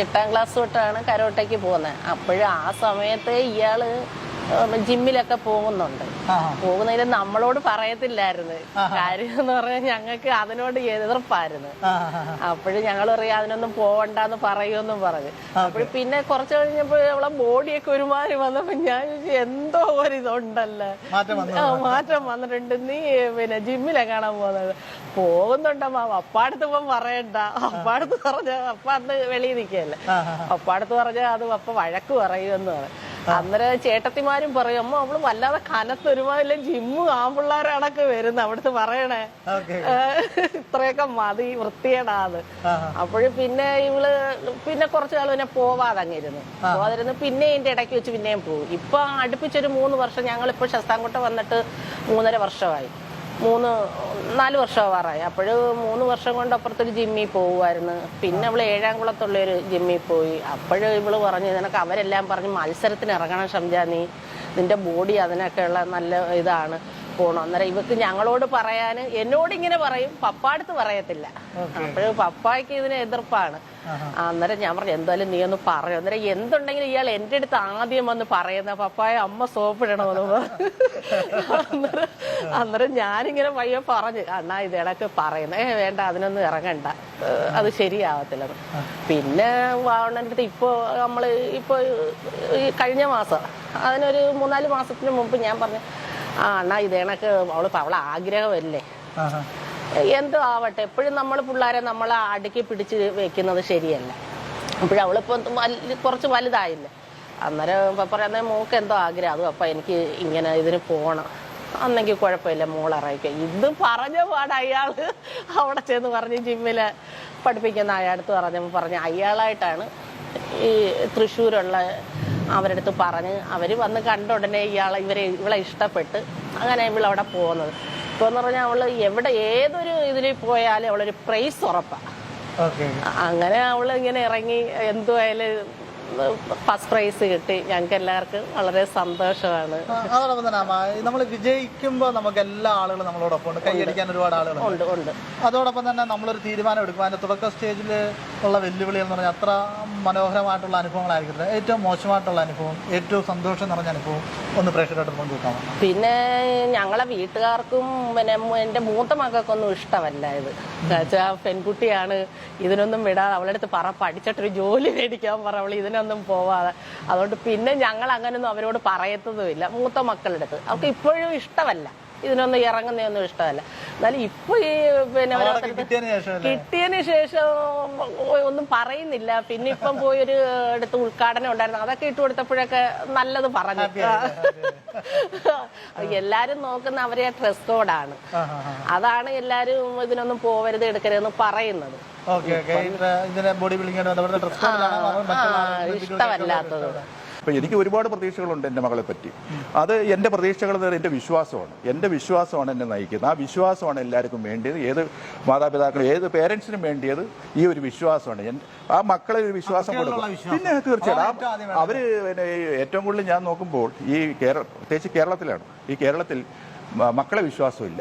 എട്ടാം ക്ലാസ് തൊട്ടാണ് കരോട്ടയ്ക്ക് പോകുന്നത് അപ്പോഴും ആ സമയത്ത് ഇയാൾ ഉം, ജിമ്മിലൊക്കെ പോകുന്നുണ്ട്. ആ പോകുന്നതിന് നമ്മളോട് പറയത്തില്ലായിരുന്നു. കാര്യം എന്ന് പറഞ്ഞാൽ ഞങ്ങൾക്ക് അതിനോട് എതിർപ്പായിരുന്നു. അപ്പോഴും ഞങ്ങൾ പറയാം അതിനൊന്നും പോവണ്ടെന്ന് പറയുമെന്നും പറഞ്ഞു. അപ്പോൾ പിന്നെ കുറച്ച് കഴിഞ്ഞപ്പോൾ അവളെ ബോഡിയൊക്കെ ഒരുമാതിരി വന്നപ്പോ ഞാൻ ചോദിച്ചു എന്തോ ഒരു ഇതുണ്ടല്ലോ? മാറ്റം വന്നു. മാറ്റം വന്നിട്ടുണ്ട്. നീ പിന്നെ ജിമ്മിലെ കാണാൻ പോകുന്നത്? പോകുന്നുണ്ടമ്മ അപ്പാടത്ത് ഇപ്പം പറയണ്ട. അപ്പാടത്ത് പറഞ്ഞ അപ്പ അന്ന് വെളിയിൽ നിൽക്കല്ലേ അപ്പാടത്ത് പറഞ്ഞ അത് അപ്പ വഴക്ക് പറയുമെന്ന് പറയും അന്നേരം ചേട്ടത്തിമാരും പറയും അമ്മ അവൾ വല്ലാതെ കനത്ത് ഒരുമാതിരി ജിമ്മ് ആമ്പിള്ളേരാണൊക്കെ വരുന്നത് അവിടുത്തെ പറയണേ. ഇത്രയൊക്കെ മതി വൃത്തിയേടാത് ആ, അപ്പോഴും പിന്നെ ഇവൾ പിന്നെ കുറച്ചു നാൾ പിന്നെ പോവാതെ അങ്ങിരുന്നു പോവാതിരുന്ന് പിന്നെ ഇതിന്റെ ഇടയ്ക്ക് വെച്ച് പിന്നെയും പോകും ഇപ്പൊ അടുപ്പിച്ചൊരു മൂന്ന് വർഷം ഞങ്ങൾ ഇപ്പൊ ശസ്താംകോട്ട വന്നിട്ട് മൂന്നര വർഷമായി. മൂന്ന് നാല് വർഷമാവാറായി. അപ്പോൾ മൂന്ന് വർഷം കൊണ്ട് അപ്പുറത്തൊരു ജിമ്മിൽ പോകുമായിരുന്നു പിന്നെ അവൾ ഏഴാം കുളത്തുള്ള ഒരു ജിമ്മിൽ പോയി. അപ്പോഴും ഇവൾ പറഞ്ഞു നിനക്ക് അവരെല്ലാം പറഞ്ഞ് മത്സരത്തിന് ഇറങ്ങണം ഷംജാ. നീ നിന്റെ ബോഡി അതിനൊക്കെയുള്ള നല്ല ഇതാണ്. പോണം. അന്നേരം ഇവക്ക് ഞങ്ങളോട് പറയാൻ എന്നോട് ഇങ്ങനെ പറയും പപ്പാടുത്ത് പറയത്തില്ല. അപ്പഴ് പപ്പായ്ക്ക് ഇതിന് എതിർപ്പാണ്. അന്നേരം ഞാൻ പറഞ്ഞു എന്തായാലും നീ ഒന്ന് പറയും. അന്നേരം എന്തുണ്ടെങ്കിലും ഇയാൾ എന്റെ അടുത്ത് ആദ്യം വന്ന് പറയുന്ന പപ്പായ അമ്മ സോപ്പിടണമെന്ന് അന്നേരം അന്നേരം ഞാനിങ്ങനെ പയ്യെ പറഞ്ഞു അണ്ണാ ഇത് ഇടയ്ക്ക് പറയുന്നത് ഏ വേണ്ട അതിനൊന്നും ഇറങ്ങണ്ട. അത് ശരിയാവത്തില്ല. പിന്നെ വാവണ്ണന്റെ അടുത്ത് ഇപ്പോൾ നമ്മൾ ഇപ്പോൾ കഴിഞ്ഞ മാസം അതിനൊരു മൂന്നാൽ മാസത്തിന് മുമ്പ് ഞാൻ പറഞ്ഞു ആ അണ്ണാ ഇത് കണക്ക് അവൾ അവളെ ആഗ്രഹമല്ലേ. എന്തോ ആവട്ടെ എപ്പോഴും നമ്മൾ പിള്ളേരെ നമ്മൾ അടുക്കി പിടിച്ച് വെക്കുന്നത് ശരിയല്ല. അപ്പോഴും അവളിപ്പോൾ കുറച്ച് വലുതായില്ലേ? അന്നേരം ഇപ്പം പറയുന്നത് മോക്ക് എന്തോ ആഗ്രഹം അതും അപ്പം എനിക്ക് ഇങ്ങനെ ഇതിന് പോകണം അന്നെങ്കിൽ കുഴപ്പമില്ല മോളിറങ്ങിക്കുക ഇത് പറഞ്ഞ പാട് അയാൾ അവിടെ ചെന്ന് പറഞ്ഞ് ജിമ്മിൽ പഠിപ്പിക്കുന്ന അയാളടുത്ത് പറഞ്ഞപ്പോൾ പറഞ്ഞ അയാളായിട്ടാണ് ഈ തൃശ്ശൂരുള്ള അവരുടെ അടുത്ത് പറഞ്ഞ് അവർ വന്ന് കണ്ട ഉടനെ ഇയാളെ ഇവരെ ഇവളെ ഇഷ്ടപ്പെട്ട് അങ്ങനെ ഇവളവിടെ പോകുന്നത്. ഇപ്പോൾ എന്ന് പറഞ്ഞാൽ അവൾ എവിടെ ഏതൊരു ഇതിൽ പോയാലും അവളൊരു പ്രൈസ് ഉറപ്പാണ് അങ്ങനെ അവൾ ഇങ്ങനെ ഇറങ്ങി എന്തുമായാലും ഫസ്റ്റ് പ്രൈസ് കിട്ടി. ഞങ്ങൾക്ക് എല്ലാവർക്കും വളരെ സന്തോഷമാണ്. അതോടൊപ്പം തന്നെ നമ്മൾ വിജയിക്കുമ്പോൾ നമുക്ക് എല്ലാ ആളുകളും നമ്മളോടൊപ്പം ഉണ്ട്. കൈയടിക്കാൻ ഒരുപാട് ആളുകൾ ഉണ്ട് ഉണ്ട് അതോടൊപ്പം തന്നെ നമ്മളൊരു തീരുമാനം എടുക്കും അതിന്റെ തുടക്ക സ്റ്റേജിൽ ഉള്ള വെല്ലുവിളി എന്ന് പറഞ്ഞാൽ അത്ര മനോഹരമായിട്ടുള്ള അനുഭവങ്ങളായിരിക്കില്ല ഏറ്റവും മോശമായിട്ടുള്ള അനുഭവം ഏറ്റവും സന്തോഷം നിറഞ്ഞ അനുഭവം ഒന്ന് പ്രേക്ഷകരായിട്ട് പങ്കുവെക്കാം പിന്നെ ഞങ്ങളെ വീട്ടുകാർക്കും പിന്നെ എന്റെ എന്റെ മൂത്ത മകൾക്കൊന്നും ഇഷ്ടമല്ല ഇത്. പെൺകുട്ടിയാണ്. ഇതിനൊന്നും വിടാതെ അവളെടുത്ത് പറ പഠിച്ചിട്ടൊരു ജോലി മേടിക്കാൻ പറ അവൾ ഇതിനൊന്നും പോവാതെ. അതുകൊണ്ട് പിന്നെ ഞങ്ങൾ അങ്ങനെയൊന്നും അവരോട് പറയത്തതുമില്ല. മൂത്ത മക്കളുടെ അടുത്ത്. അവർക്ക് ഇപ്പോഴും ഇഷ്ടമല്ല. ഇതിനൊന്നും ഇറങ്ങുന്നതൊന്നും ഇഷ്ടമല്ല. എന്നാലും ഇപ്പൊ ഈ പിന്നെ കിട്ടിയതിനു ശേഷം ഒന്നും പറയുന്നില്ല. പിന്നെ ഇപ്പം പോയൊരു അടുത്ത് ഉദ്ഘാടനം ഉണ്ടായിരുന്നു. അതൊക്കെ ഇട്ട് കൊടുത്തപ്പോഴൊക്കെ നല്ലത് പറഞ്ഞു. എല്ലാരും നോക്കുന്ന അവരെ ഡ്രസ് കോഡാണ്. അതാണ് എല്ലാരും ഇതിനൊന്നും പോവരുത് എടുക്കരുതെന്ന് പറയുന്നത്. ഇഷ്ടമല്ലാത്തത്. അപ്പം എനിക്ക് ഒരുപാട് പ്രതീക്ഷകളുണ്ട് എന്റെ മകളെ പറ്റി. അത് എന്റെ പ്രതീക്ഷകൾ എന്റെ വിശ്വാസമാണ്. എന്റെ വിശ്വാസമാണ് എന്നെ നയിക്കുന്നത്. ആ വിശ്വാസമാണ് എല്ലാവർക്കും വേണ്ടിയത്. ഏത് മാതാപിതാക്കളും ഏത് പേരൻസിനും വേണ്ടിയത് ഈ ഒരു വിശ്വാസമാണ്. ആ മക്കളെ ഒരു വിശ്വാസം കൊടുക്കും. പിന്നെ തീർച്ചയായിട്ടും അവർ ഏറ്റവും അവർ ഏറ്റവും കൂടുതൽ ഞാൻ നോക്കുമ്പോൾ ഈ കേരള പ്രത്യേകിച്ച് കേരളത്തിലാണ്. ഈ കേരളത്തിൽ മക്കളെ വിശ്വാസമില്ല.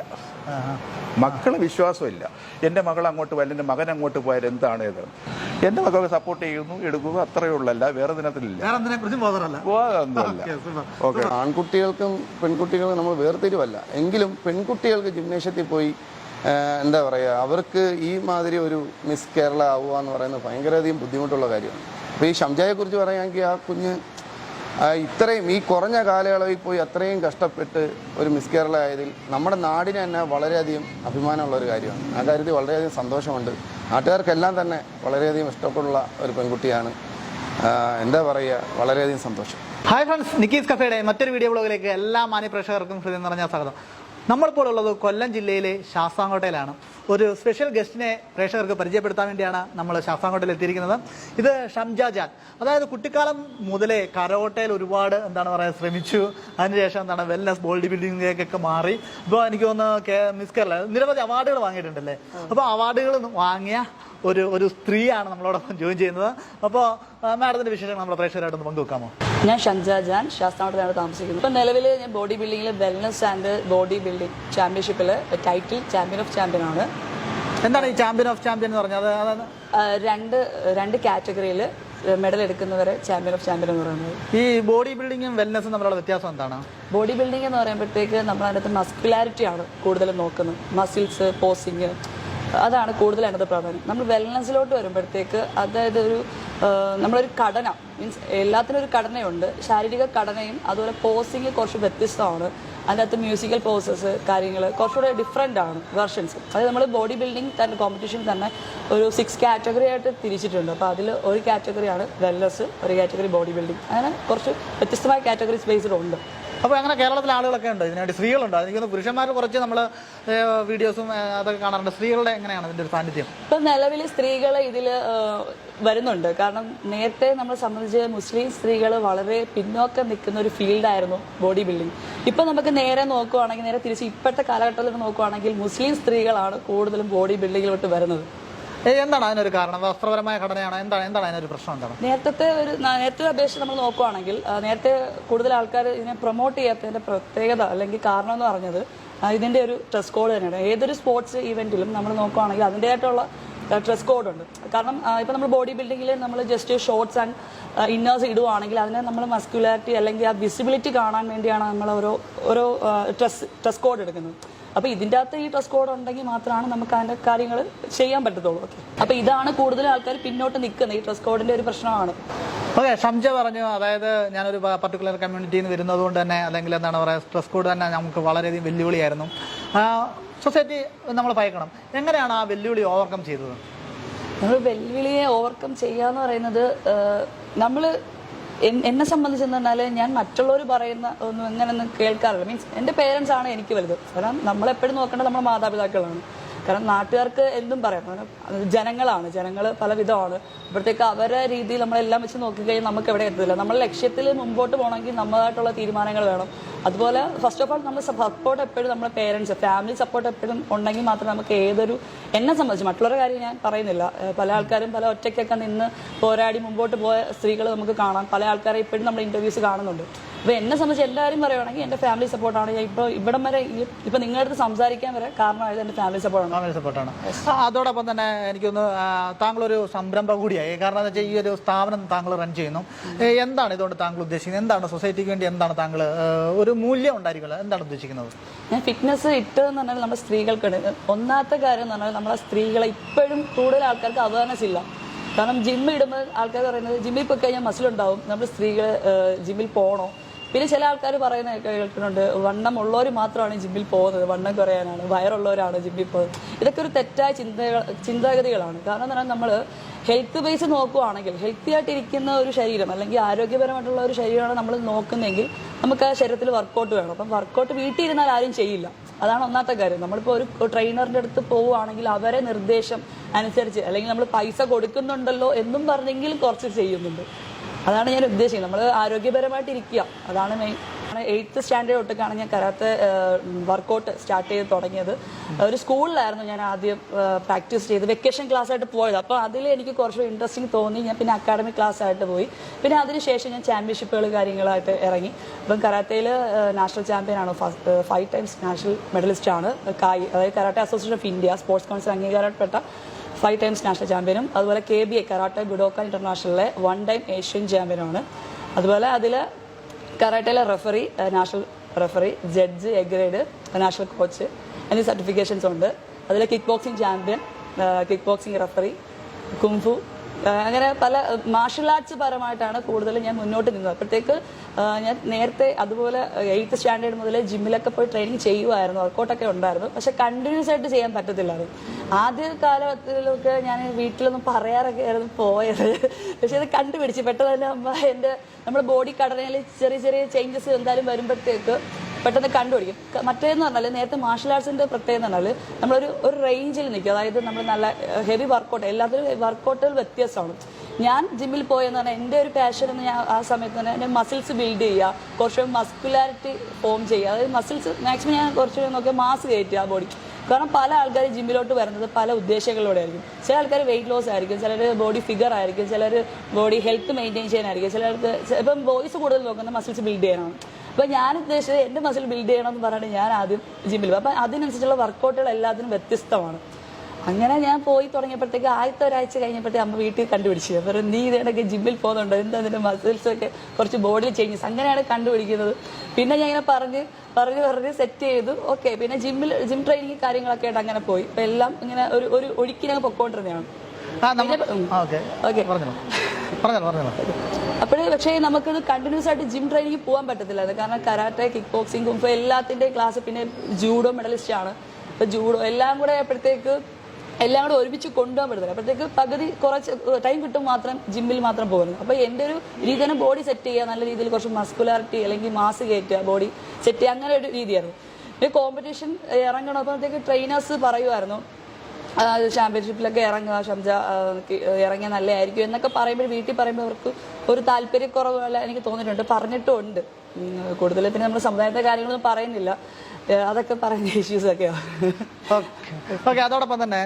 മക്കളെ വിശ്വാസമില്ല. എന്റെ മകൾ അങ്ങോട്ട് പോയാൽ എന്റെ മകൻ അങ്ങോട്ട് പോയാൽ എന്താണ് ഇത്? എന്റെ മകളെ സപ്പോർട്ട് ചെയ്യുന്നു എടുക്കുക അത്രയേ ഉള്ളല്ല. വേറെ ദിനത്തിലില്ല. ആൺകുട്ടികൾക്കും പെൺകുട്ടികൾക്കും നമ്മൾ വേർതിരിവല്ല. എങ്കിലും പെൺകുട്ടികൾക്ക് ജിംനേഷ്യത്തിൽ പോയി എന്താ പറയുക അവർക്ക് ഈ മാതിരി ഒരു മിസ് കേരള ആവുക എന്ന് പറയുന്നത് ഭയങ്കരധികം ബുദ്ധിമുട്ടുള്ള കാര്യമാണ്. അപ്പോൾ ഈ ഷംജായെക്കുറിച്ച് പറയുകയാണെങ്കിൽ ആ കുഞ്ഞ് ഇത്രയും ഈ കുറഞ്ഞ കാലയളവിൽ പോയി അത്രയും കഷ്ടപ്പെട്ട് ഒരു മിസ് കേരള ആയതിൽ നമ്മുടെ നാടിന് തന്നെ വളരെയധികം അഭിമാനമുള്ള ഒരു കാര്യമാണ്. ആ കാര്യത്തിൽ വളരെയധികം സന്തോഷമുണ്ട്. നാട്ടുകാർക്കെല്ലാം തന്നെ വളരെയധികം ഇഷ്ടപ്പെടുള്ള ഒരു പെൺകുട്ടിയാണ്. എന്താ പറയുക വളരെയധികം സന്തോഷം. ഹായ് ഫ്രണ്ട്സ് നിക്കീസ് കഫേയുടെ മറ്റൊരു വീഡിയോ ബ്ലോഗിലേക്ക് എല്ലാ മാന്യ പ്രേക്ഷകർക്കും ഹൃദയം നിറഞ്ഞ സ്വാഗതം. നമ്മളിപ്പോൾ ഉള്ളത് കൊല്ലം ജില്ലയിലെ ശാസ്താംകോട്ടയിലാണ്. ഒരു സ്പെഷ്യൽ ഗസ്റ്റിനെ പ്രേക്ഷകർക്ക് പരിചയപ്പെടുത്താൻ വേണ്ടിയാണ് നമ്മൾ ശാസ്താംകോട്ടയിൽ എത്തിയിരിക്കുന്നത്. ഇത് ഷംജാജാൻ അതായത് കുട്ടിക്കാലം മുതലേ കരോട്ടയിൽ ഒരുപാട് എന്താണ് പറയുക ശ്രമിച്ചു. അതിനുശേഷം എന്താണ് വെൽനസ് ബോഡി ബിൽഡിങ്ങിലേക്കൊക്കെ മാറി. ഇപ്പോൾ എനിക്ക് തോന്നുന്നു മിസ് കേരള നിരവധി അവാർഡുകൾ വാങ്ങിയിട്ടുണ്ടല്ലേ? അപ്പോൾ അവാർഡുകൾ വാങ്ങിയ ഒരു ഒരു സ്ത്രീയാണ് നമ്മളോടൊപ്പം ജോയിൻ ചെയ്യുന്നത്. അപ്പോൾ മാഡത്തിന്റെ വിശേഷങ്ങൾ നമ്മുടെ പ്രേക്ഷകരായിട്ടൊന്ന് പങ്കുവെക്കാമോ? ഞാൻ ഷൻജ ജാൻ ശാസ്താമട്ടത്താണ് താമസിക്കുന്നത്. ഇപ്പം നിലവിൽ ഞാൻ ബോഡി ബിൽഡിങ്ങിൽ വെൽനസ് ആൻഡ് ബോഡി ബിൽഡിംഗ് ചാമ്പ്യൻഷിപ്പിൽ ടൈറ്റിൽ ചാമ്പ്യൻ ഓഫ് ചാമ്പ്യൻ ആണ്. എന്താണ് ഈ ചാമ്പ്യൻ ഓഫ് ചാമ്പ്യൻ എന്ന് പറഞ്ഞത്? രണ്ട് രണ്ട് കാറ്റഗറിയിൽ മെഡൽ എടുക്കുന്നവരെ ചാമ്പ്യൻ ഓഫ് ചാമ്പ്യൻ എന്ന് പറയുന്നത്. ഈ ബോഡി ബിൽഡിങ്ങും വെൽനസ്സും തമ്മിലുള്ള വ്യത്യാസം എന്താണ്? ബോഡി ബിൽഡിംഗ് എന്ന് പറയുമ്പോഴത്തേക്ക് നമ്മൾ അതിനകത്ത് മസ്കുലാരിറ്റി ആണ് കൂടുതലും നോക്കുന്നത്. മസിൽസ് പോസിങ് അതാണ് കൂടുതൽ അതിനകത്ത് പ്രാധാന്യം. നമ്മൾ വെൽനെസ്സിലോട്ട് വരുമ്പോഴത്തേക്ക് അതായത് ഒരു നമ്മളൊരു ഘടന മീൻസ് എല്ലാത്തിനും ഒരു ഘടനയുണ്ട്. ശാരീരിക ഘടനയും അതുപോലെ പോസിങ് കുറച്ച് വ്യത്യസ്തമാണ്. അതിനകത്ത് മ്യൂസിക്കൽ പോസസ് കാര്യങ്ങൾ കുറച്ചുകൂടെ ഡിഫറെന്റ് ആണ് വെർഷൻസ് അതായത് നമ്മൾ ബോഡി ബിൽഡിംഗ് തന്നെ കോമ്പറ്റീഷൻ തന്നെ ഒരു സിക്സ് കാറ്റഗറി ആയിട്ട് തിരിച്ചിട്ടുണ്ട്. അപ്പോൾ അതിൽ ഒരു കാറ്റഗറിയാണ് വെൽനസ് ഒരു കാറ്റഗറി ബോഡി ബിൽഡിംഗ് അങ്ങനെ കുറച്ച് വ്യത്യസ്തമായ കാറ്റഗറി സ്പേസിൽ ഉണ്ട് അപ്പോൾ അങ്ങനെ കേരളത്തിലെ ആളുകളൊക്കെ ഉണ്ട്. ഇതിനുവേണ്ടി സ്ത്രീകളുണ്ട്. എനിക്കൊന്ന് പുരുഷന്മാർ കുറച്ച് നമ്മൾ വീഡിയോസും അതൊക്കെ കാണാറുണ്ട്. സ്ത്രീകളുടെ എങ്ങനെയാണ് ഇതിന്റെ ഒരു സാന്നിധ്യം? ഇപ്പൊ നിലവിൽ സ്ത്രീകൾ ഇതിൽ വരുന്നുണ്ട്. കാരണം നേരത്തെ നമ്മളെ സംബന്ധിച്ച് മുസ്ലിം സ്ത്രീകൾ വളരെ പിന്നോക്കം നിൽക്കുന്ന ഒരു ഫീൽഡായിരുന്നു ബോഡി ബിൽഡിംഗ് ഇപ്പൊ നമുക്ക് നേരെ നോക്കുവാണെങ്കിൽ നേരെ തിരിച്ച് ഇപ്പോഴത്തെ കാലഘട്ടത്തിൽ നോക്കുവാണെങ്കിൽ മുസ്ലിം സ്ത്രീകളാണ് കൂടുതലും ബോഡി ബിൽഡിങ്ങിലോട്ട് വരുന്നത്. എന്താണ് അതിനൊരു കാരണം? വസ്ത്രപരമായ ഘടനയാണ്? എന്താണ് എന്താണ് അതിനൊരു പ്രശ്നം എന്താണ്? നേരത്തെ ഒരു നേരത്തെ അപേക്ഷിച്ച് നമ്മൾ നോക്കുവാണെങ്കിൽ നേരത്തെ കൂടുതൽ ആൾക്കാർ ഇതിനെ പ്രൊമോട്ട് ചെയ്യാത്തതിന്റെ പ്രത്യേകത അല്ലെങ്കിൽ കാരണം എന്ന് പറഞ്ഞത് ഇതിന്റെ ഒരു ഡ്രസ് കോഡ് തന്നെയാണ്. ഏതൊരു സ്പോർട്സ് ഇവന്റിലും നമ്മൾ നോക്കുവാണെങ്കിൽ അതിന്റെതായിട്ടുള്ള ഡ്രസ് കോഡ് ഉണ്ട്. കാരണം ഇപ്പൊ നമ്മൾ ബോഡി ബിൽഡിങ്ങിൽ നമ്മൾ ജസ്റ്റ് ഷോർട്സ് ആൻഡ് ഇന്നേഴ്സ് ഇടുവാണെങ്കിൽ അതിനെ നമ്മൾ മസ്കുലാരിറ്റി അല്ലെങ്കിൽ ആ വിസിബിലിറ്റി കാണാൻ വേണ്ടിയാണ് നമ്മൾ ഓരോ ഓരോ ഡ്രസ് ഡ്രസ് കോഡ് എടുക്കുന്നത്. അപ്പൊ ഇതിന്റെ അകത്ത് ഈ ഡ്രസ് കോഡ് ഉണ്ടെങ്കിൽ മാത്രമാണ് നമുക്ക് അതിന്റെ കാര്യങ്ങൾ ചെയ്യാൻ പറ്റത്തുള്ളൂ. ഓക്കെ അപ്പൊ ഇതാണ് കൂടുതൽ ആൾക്കാർ പിന്നോട്ട് നിൽക്കുന്നത്. ഈ ഡ്രസ് കോഡിന്റെ ഒരു പ്രശ്നമാണ്. ഓക്കെ ഷംജ പറഞ്ഞു. അതായത് ഞാനൊരു പർട്ടിക്കുലർ കമ്മ്യൂണിറ്റിയിൽ നിന്ന് വരുന്നത് കൊണ്ട് തന്നെ അല്ലെങ്കിൽ എന്താണ് പറയുക സ്ട്രെസ് കോഡ് തന്നെ നമുക്ക് വളരെയധികം വെല്ലുവിളിയായിരുന്നു. സൊസൈറ്റി നമ്മൾ ഭയക്കണം. എങ്ങനെയാണ് ആ വെല്ലുവിളി ഓവർകം ചെയ്തത്? നമ്മൾ വെല്ലുവിളിയെ ഓവർകം ചെയ്യുക എന്ന് പറയുന്നത് നമ്മൾ എന്നെ സംബന്ധിച്ചെന്ന് പറഞ്ഞാൽ ഞാൻ മറ്റുള്ളവർ പറയുന്ന ഒന്നും എങ്ങനെയൊന്നും കേൾക്കാറില്ല. മീൻസ് എന്റെ പേരൻസ് ആണ് എനിക്ക് വലുത്. കാരണം നമ്മളെപ്പോഴും നോക്കേണ്ടത് നമ്മുടെ മാതാപിതാക്കളാണ്. കാരണം നാട്ടുകാർക്ക് എന്തും പറയാം. ജനങ്ങളാണ്. ജനങ്ങൾ പല വിധമാണ് അപ്പോഴത്തേക്ക് അവരുടെ രീതിയിൽ നമ്മളെല്ലാം വെച്ച് നോക്കിക്കഴിഞ്ഞാൽ നമുക്ക് എവിടെ എത്തില്ല നമ്മൾ ലക്ഷ്യത്തിൽ മുമ്പോട്ട് പോകണമെങ്കിൽ നമ്മളായിട്ടുള്ള തീരുമാനങ്ങൾ വേണം. അതുപോലെ ഫസ്റ്റ് ഓഫ് ഓൾ നമ്മൾ സപ്പോർട്ട് എപ്പോഴും നമ്മുടെ പേരൻസ് ഫാമിലി സപ്പോർട്ട് എപ്പോഴും ഉണ്ടെങ്കിൽ മാത്രമേ നമുക്ക് ഏതൊരു എന്നെ സംബന്ധിച്ച് മറ്റുള്ളവരുടെ കാര്യം ഞാൻ പറയുന്നില്ല. പല ആൾക്കാരും പല ഒറ്റയ്ക്കൊക്കെ നിന്ന് പോരാടി മുമ്പോട്ട് പോയ സ്ത്രീകൾ നമുക്ക് കാണാം. പല ആൾക്കാരെ ഇപ്പോഴും നമ്മൾ ഇന്റർവ്യൂസ് കാണുന്നുണ്ട്. അപ്പോൾ എന്നെ സംബന്ധിച്ച് എല്ലാവരും പറയുവാണെങ്കിൽ എന്റെ ഫാമിലി സപ്പോർട്ടാണ് ഞാൻ ഇപ്പോൾ ഇവിടം വരെ ഇപ്പൊ നിങ്ങളുടെ അടുത്ത് സംസാരിക്കാൻ വരെ കാരണമായത് എന്റെ ഫാമിലി സപ്പോർട്ടാണ് ഫാമിലി സപ്പോർട്ടാണ് അതോടൊപ്പം തന്നെ എനിക്കൊന്ന് താങ്കളൊരു സംരംഭം കൂടിയായി. കാരണം എന്ന് വെച്ചാൽ ഈ ഒരു സ്ഥാപനം താങ്കൾ റൺ ചെയ്യുന്നു. എന്താണ് ഇതുകൊണ്ട് താങ്കൾ ഉദ്ദേശിക്കുന്നത്? എന്താണ് സൊസൈറ്റിക്ക് വേണ്ടി എന്താണ് താങ്കൾ ഒരു മൂല്യം ഉണ്ടായിരിക്കുമല്ലോ? എന്താണ് ഉദ്ദേശിക്കുന്നത്? ഞാൻ ഫിറ്റ്നസ് ഇട്ടതെന്ന് പറഞ്ഞാൽ നമ്മുടെ സ്ത്രീകൾക്കാണ് ഒന്നാമത്തെ കാര്യം എന്ന് പറഞ്ഞാൽ നമ്മളെ സ്ത്രീകളെ ഇപ്പോഴും കൂടുതൽ ആൾക്കാർക്ക് അവയർനെസ് ഇല്ല. കാരണം ജിമ്മിടുമ്പോൾ ആൾക്കാർ പറയുന്നത് ജിമ്മിൽ പോയി കഴിഞ്ഞാൽ മസിലുണ്ടാവും നമ്മൾ സ്ത്രീകൾ ജിമ്മിൽ പോകണോ പിന്നെ ചില ആൾക്കാർ പറയുന്ന കേൾക്കുന്നുണ്ട് വണ്ണം ഉള്ളവർ മാത്രമാണ് ജിമ്മിൽ പോകുന്നത് വണ്ണം കുറയാനാണ് വയറുള്ളവരാണ് ജിമ്മിൽ പോകുന്നത്. ഇതൊക്കെ ഒരു തെറ്റായ ചിന്തകൾ ചിന്താഗതികളാണ്. കാരണം എന്ന് പറഞ്ഞാൽ നമ്മൾ ഹെൽത്ത് ബേസ് നോക്കുവാണെങ്കിൽ ഹെൽത്തി ആയിട്ടിരിക്കുന്ന ഒരു ശരീരം അല്ലെങ്കിൽ ആരോഗ്യപരമായിട്ടുള്ള ഒരു ശരീരമാണ് നമ്മൾ നോക്കുന്നതെങ്കിൽ നമുക്ക് ആ ശരീരത്തിൽ വർക്കൗട്ട് വേണം. അപ്പം വർക്കൗട്ട് വീട്ടിൽ ഇരുന്നാൽ ആരും ചെയ്യില്ല. അതാണ് ഒന്നാമത്തെ കാര്യം. നമ്മളിപ്പോൾ ഒരു ട്രെയിനറിന്റെ അടുത്ത് പോവുകയാണെങ്കിൽ അവരെ നിർദ്ദേശം അനുസരിച്ച് അല്ലെങ്കിൽ നമ്മൾ പൈസ കൊടുക്കുന്നുണ്ടല്ലോ എന്നും പറഞ്ഞെങ്കിൽ കുറച്ച് ചെയ്യുന്നുണ്ട്. അതാണ് ഞാൻ ഉദ്ദേശിക്കുന്നത്. നമ്മൾ ആരോഗ്യപരമായിട്ട് ഇരിക്കുക. അതാണ് മെയിൻ എയ്ത്ത് സ്റ്റാൻഡേർഡ് തൊട്ടൊക്കെയാണ് ഞാൻ കരാത്തെ വർക്കൗട്ട് സ്റ്റാർട്ട് ചെയ്ത് തുടങ്ങിയത്. ഒരു സ്കൂളിലായിരുന്നു ഞാൻ ആദ്യം പ്രാക്ടീസ് ചെയ്ത് വെക്കേഷൻ ക്ലാസ് ആയിട്ട് പോയത്. അപ്പോൾ അതിൽ എനിക്ക് കുറച്ച് ഇൻട്രസ്റ്റിംഗ് തോന്നി. ഞാൻ പിന്നെ അക്കാഡമിക് ക്ലാസ് ആയിട്ട് പോയി. പിന്നെ അതിനുശേഷം ഞാൻ ചാമ്പ്യൻഷിപ്പുകൾ കാര്യങ്ങളായിട്ട് ഇറങ്ങി. അപ്പം കരാത്തയിൽ നാഷണൽ ചാമ്പ്യൻ ആണ്. ഫൈവ് ടൈംസ് നാഷണൽ മെഡലിസ്റ്റ് ആണ്. കായ് അതായത് karate association of India sports council അംഗീകാരപ്പെട്ട five times national ചാമ്പ്യനും അതുപോലെ K B A karate Budoka ഇന്റർനാഷണലിലെ one time Asian ചാമ്പ്യനുമാണ്. അതുപോലെ അതിൽ കരാട്ടയിലെ referee national referee judge A grade national coach എന്നീ certifications ഉണ്ട് അതിൽ kick boxing champion kick boxing referee kung fu അങ്ങനെ പല മാർഷൽ ആർട്സ് പരമായിട്ടാണ് കൂടുതൽ ഞാൻ മുന്നോട്ട് നിന്നത് അപ്പോഴത്തേക്ക് ഞാൻ നേരത്തെ അതുപോലെ എയ്ത്ത് സ്റ്റാൻഡേർഡ് മുതൽ ജിമ്മിലൊക്കെ പോയി ട്രെയിനിങ് ചെയ്യുമായിരുന്നു വർക്കൗട്ടൊക്കെ ഉണ്ടായിരുന്നു. പക്ഷെ കണ്ടിന്യൂസ് ആയിട്ട് ചെയ്യാൻ പറ്റത്തില്ലായിരുന്നു ആദ്യ കാലത്തിലൊക്കെ ഞാൻ വീട്ടിലൊന്നും പറയാറൊക്കെ ആയിരുന്നു പോയത്. പക്ഷെ അത് കണ്ടുപിടിച്ച് പെട്ടെന്ന് തന്നെ അമ്മ എന്റെ നമ്മുടെ ബോഡി ഘടനയിൽ ചെറിയ ചെറിയ ചേഞ്ചസ് എന്തായാലും വരുമ്പോഴത്തേക്ക് പെട്ടെന്ന് കണ്ടുപിടിക്കും. മറ്റേന്ന് പറഞ്ഞാൽ നേരത്തെ മാർഷൽ ആർട്സിന്റെ പ്രത്യേകത എന്ന് പറഞ്ഞാൽ നമ്മളൊരു ഒരു റേഞ്ചിൽ നിൽക്കും. അതായത് നമ്മൾ നല്ല ഹെവി വർക്കൗട്ട് എല്ലാത്തിലും വർക്കൗട്ടുകൾ വ്യത്യാസമാണ് ഞാൻ ജിമ്മിൽ പോയെന്ന് പറഞ്ഞാൽ എന്റെ ഒരു പാഷൻ എന്ന് ഞാൻ ആ സമയത്ത് തന്നെ എന്റെ മസിൽസ് ബിൽഡ് ചെയ്യുക കുറച്ച് മസ്കുലാരിറ്റി ഫോം ചെയ്യുക. അതായത് മസിൽസ് മാക്സിമം ഞാൻ കുറച്ച് നോക്കിയാൽ മാസ് കയറ്റുക ആ ബോഡി കാരണം പല ആൾക്കാർ ജിമ്മിലോട്ട് വരുന്നത് പല ഉദ്ദേശങ്ങളോടെ ആയിരിക്കും. ചില ആൾക്കാർ വെയിറ്റ് ലോസ് ആയിരിക്കും ചിലർ ബോഡി ഫിഗർ ആയിരിക്കും ചിലർ ബോഡി ഹെൽത്ത് മെയിന്റെയിൻ ചെയ്യാനായിരിക്കും ചിലർക്ക് ഇപ്പം ബോയ്സ് കൂടുതൽ നോക്കുന്നത് മസിൽസ് ബിൽഡ് ചെയ്യാനാണ്. അപ്പോൾ ഞാൻ ഉദ്ദേശിച്ചത് എന്റെ മസിൽ ബിൽഡ് ചെയ്യണം എന്ന് പറഞ്ഞിട്ട് ഞാൻ ആദ്യം ജിമ്മിൽ പോകും അപ്പം അതിനനുസരിച്ചുള്ള വർക്കൗട്ടുകൾ എല്ലാത്തിനും വ്യത്യസ്തമാണ്. അങ്ങനെ ഞാൻ പോയി തുടങ്ങിയപ്പോഴത്തേക്ക് ആദ്യത്തെ ഒരാഴ്ച കഴിഞ്ഞപ്പോഴത്തേക്ക് അമ്മ വീട്ടിൽ കണ്ടുപിടിച്ചു. അപ്പൊ നീ ഇതേണ്ടൊക്കെ ജിമ്മിൽ പോകുന്നുണ്ടോ? എന്താ മസിൽസ് ഒക്കെ കുറച്ച് ബോഡിയിൽ ചേഞ്ചസ് അങ്ങനെയാണ് കണ്ടുപിടിക്കുന്നത്. പിന്നെ ഞാൻ ഇങ്ങനെ പറഞ്ഞ് പറഞ്ഞ് പറഞ്ഞ് സെറ്റ് ചെയ്തു. ഓക്കെ പിന്നെ ജിമ്മിൽ ജിം ട്രെയിനിങ് കാര്യങ്ങളൊക്കെ ആയിട്ട് അങ്ങനെ പോയി. അപ്പൊ എല്ലാം ഇങ്ങനെ ഒരു ഒരു ഒഴുക്കിനങ്ങ് പൊക്കോണ്ടിരുന്നതാണ്. അപ്പോഴേ പക്ഷേ നമുക്കത് കണ്ടിന്യൂസ് ആയിട്ട് ജിം ട്രെയിനിങ് പോകാൻ പറ്റത്തില്ല അത് കാരണം karate kick boxing kung fu എല്ലാത്തിന്റെയും ക്ലാസ് പിന്നെ ജൂഡോ മെഡലിസ്റ്റ് ആണ്. അപ്പോൾ ജൂഡോ എല്ലാം കൂടെ അപ്പോഴത്തേക്ക് എല്ലാം കൂടെ ഒരുമിച്ച് കൊണ്ടുപോകാൻ പറ്റത്തില്ല. അപ്പോഴത്തേക്ക് പകുതി കുറച്ച് ടൈം കിട്ടും മാത്രം ജിമ്മിൽ മാത്രം പോകുന്നു അപ്പോൾ എന്റെ ഒരു രീതി തന്നെ ബോഡി സെറ്റ് ചെയ്യുക നല്ല രീതിയിൽ കുറച്ച് മസ്കുലാരിറ്റി അല്ലെങ്കിൽ മാസ് കയറ്റുക ബോഡി സെറ്റ് ചെയ്യുക അങ്ങനെ ഒരു രീതിയായിരുന്നു. പിന്നെ കോമ്പറ്റീഷൻ ഇറങ്ങണം. അപ്പോഴത്തേക്ക് ട്രെയിനേഴ്സ് പറയുമായിരുന്നു ചാമ്പ്യൻഷിപ്പിലൊക്കെ ഇറങ്ങുക ഷംജ ഇറങ്ങിയ നല്ലതായിരിക്കും എന്നൊക്കെ പറയുമ്പോൾ വീട്ടിൽ പറയുമ്പോൾ അവർക്ക് ഒരു താല്പര്യക്കുറവ് പോലെ എനിക്ക് തോന്നിയിട്ടുണ്ട്. പറഞ്ഞിട്ടുണ്ട് കൂടുതൽ പിന്നെ നമ്മുടെ സമുദായത്തെ കാര്യങ്ങളൊന്നും പറയുന്നില്ല. അതൊക്കെ പറയുന്ന ഇഷ്യൂസ് ഒക്കെയാണ് ഓക്കെ. അതോടൊപ്പം തന്നെ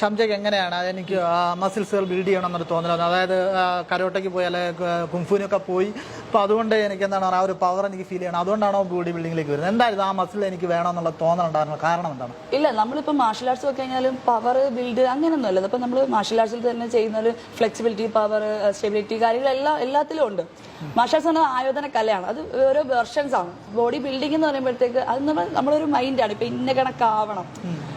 ഷംജയ്ക്ക് എങ്ങനെയാണ്? എനിക്ക് മസിൽസുകൾ ബിൽഡ് ചെയ്യണം എന്നൊരു തോന്നൽ അതായത് കരോട്ടയ്ക്ക് പോയി അല്ലെങ്കിൽ കുംഫുവിനൊക്കെ പോയി. അപ്പോൾ അതുകൊണ്ട് എനിക്ക് എന്താണ് ആ ഒരു പവർ എനിക്ക് ഫീൽ ചെയ്യണം. അതുകൊണ്ടാണോ ബോഡി ബിൽഡിങ്ങിലേക്ക് വരുന്നത്? എന്തായിരുന്നു ആ മസിൽ എനിക്ക് വേണം എന്നുള്ള തോന്നൽ തോന്നലുണ്ടായിരുന്നു കാരണം എന്താണ്? ഇല്ല നമ്മളിപ്പോൾ മാർഷൽ ആർട്സ് ഒക്കെ കഴിഞ്ഞാലും പവർ ബിൽഡ് അങ്ങനെയൊന്നും അല്ല. അപ്പോൾ നമ്മൾ മാർഷൽ ആർട്സിൽ തന്നെ ചെയ്യുന്ന ഒരു ഫ്ലെക്സിബിലിറ്റി പവർ സ്റ്റെബിലിറ്റി കാര്യങ്ങൾ കാര്യങ്ങളെല്ലാം എല്ലാത്തിലും ഉണ്ട്. മാർഷൽ ആർട്സ് പറഞ്ഞാൽ ആയോധന കലയാണ്. അത് ഓരോ വെർഷൻസ് ആണ്. ബോഡി ബിൽഡിംഗ് എന്ന് പറയുമ്പോഴത്തേക്ക് അത് നമ്മൾ നമ്മളൊരു മൈൻഡാണ് ഇപ്പം ഇന്ന കണക്കാവണം.